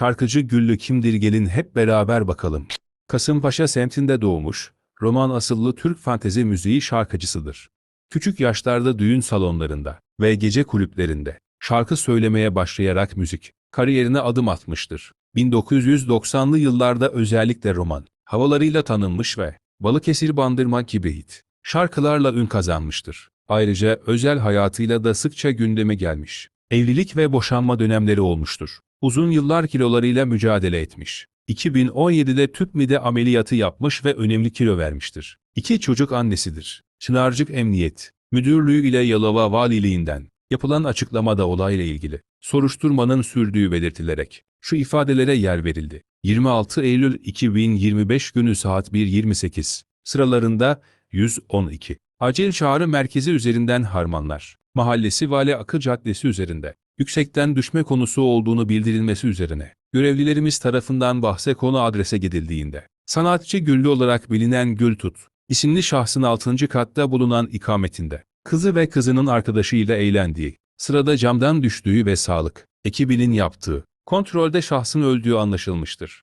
Şarkıcı Güllü kimdir gelin hep beraber bakalım. Kasımpaşa semtinde doğmuş, roman asıllı Türk fantezi müziği şarkıcısıdır. Küçük yaşlarda düğün salonlarında ve gece kulüplerinde şarkı söylemeye başlayarak müzik kariyerine adım atmıştır. 1990'lı yıllarda özellikle roman havalarıyla tanınmış ve Balıkesir Bandırma gibi hit şarkılarla ün kazanmıştır. Ayrıca özel hayatıyla da sıkça gündeme gelmiş. Evlilik ve boşanma dönemleri olmuştur. Uzun yıllar kilolarıyla mücadele etmiş. 2017'de tüp mide ameliyatı yapmış ve önemli kilo vermiştir. İki çocuk annesidir. Çınarcık Emniyet Müdürlüğü ile Yalova Valiliğinden yapılan açıklamada olayla ilgili soruşturmanın sürdüğü belirtilerek şu ifadelere yer verildi. 26 Eylül 2025 günü saat 1.28 sıralarında 112 Acil Çağrı Merkezi üzerinden Harmanlar Mahallesi Vali Akı Caddesi üzerinde yüksekten düşme konusu olduğunu bildirilmesi üzerine görevlilerimiz tarafından bahse konu adrese gidildiğinde sanatçı Güllü olarak bilinen Gültut isimli şahsın 6. katta bulunan ikametinde kızı ve kızının arkadaşıyla eğlendiği sırada camdan düştüğü ve sağlık ekibinin yaptığı kontrolde şahsın öldüğü anlaşılmıştır.